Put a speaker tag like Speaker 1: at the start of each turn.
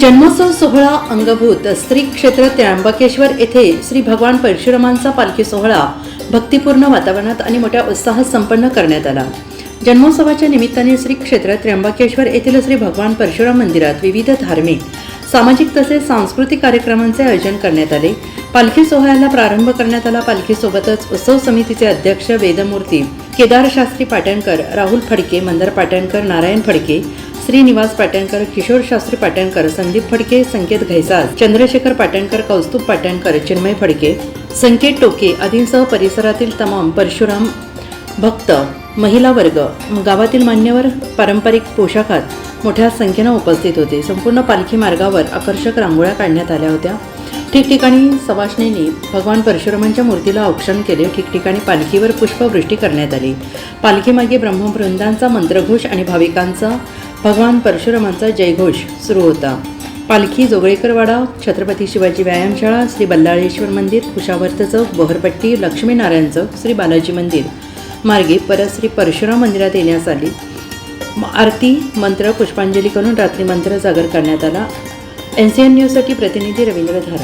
Speaker 1: जन्मोत्सव सोहळा अंगभूत श्री क्षेत्र त्र्यंबकेश्वर येथे श्री भगवान परशुरामांचा पालखी सोहळा भक्तिपूर्ण वातावरणात आणि मोठ्या उत्साहात संपन्न करण्यात आला. जन्मोत्सवाच्या निमित्ताने श्री क्षेत्र त्र्यंबकेश्वर येथील श्री भगवान परशुराम मंदिरात विविध धार्मिक सामाजिक तसेच सांस्कृतिक कार्यक्रमांचे आयोजन करण्यात आले. पालखी सोहळ्याला प्रारंभ करण्यात आला. पालखीसोबतच उत्सव समितीचे अध्यक्ष वेदमूर्ती केदार शास्त्री पाटणकर राहुल फडके मंदर पाटणकर नारायण फडके श्रीनिवास पाटणकर किशोर शास्त्री पाटणकर संदीप फडके संकेत घैसास चंद्रशेखर पाटणकर कौस्तुभ पाटणकर चिन्मय फडके संकेत टोके आदींसह परिसरातील तमाम परशुराम भक्त महिला वर्ग गावातील मान्यवर पारंपरिक पोशाखात मोठ्या संख्येनं उपस्थित होते. संपूर्ण पालखी मार्गावर आकर्षक रांगोळ्या काढण्यात आल्या होत्या. ठिकठिकाणी सवाष्णींनी भगवान परशुरामांच्या मूर्तीला औक्षण केले. ठिकठिकाणी पालखीवर पुष्पवृष्टी करण्यात आली. पालखीमागे ब्रह्मवृंदांचा मंत्रघोष आणि भाविकांचा भगवान परशुरामांचा जयघोष सुरू होता. पालखी जोगळेकरवाडा छत्रपती शिवाजी व्यायामशाळा श्री बल्लाळेश्वर मंदिर कुशावर्त चौक बोहरपट्टी लक्ष्मीनारायण चौक श्री बालाजी मंदिर. मार्गे परत श्री परशुराम मंदिरात येण्यास आली. आरती मंत्र पुष्पांजली करून रात्री मंत्र जागर करण्यात आला. एन सी एन न्यूजसाठी प्रतिनिधी रवींद्र धारा.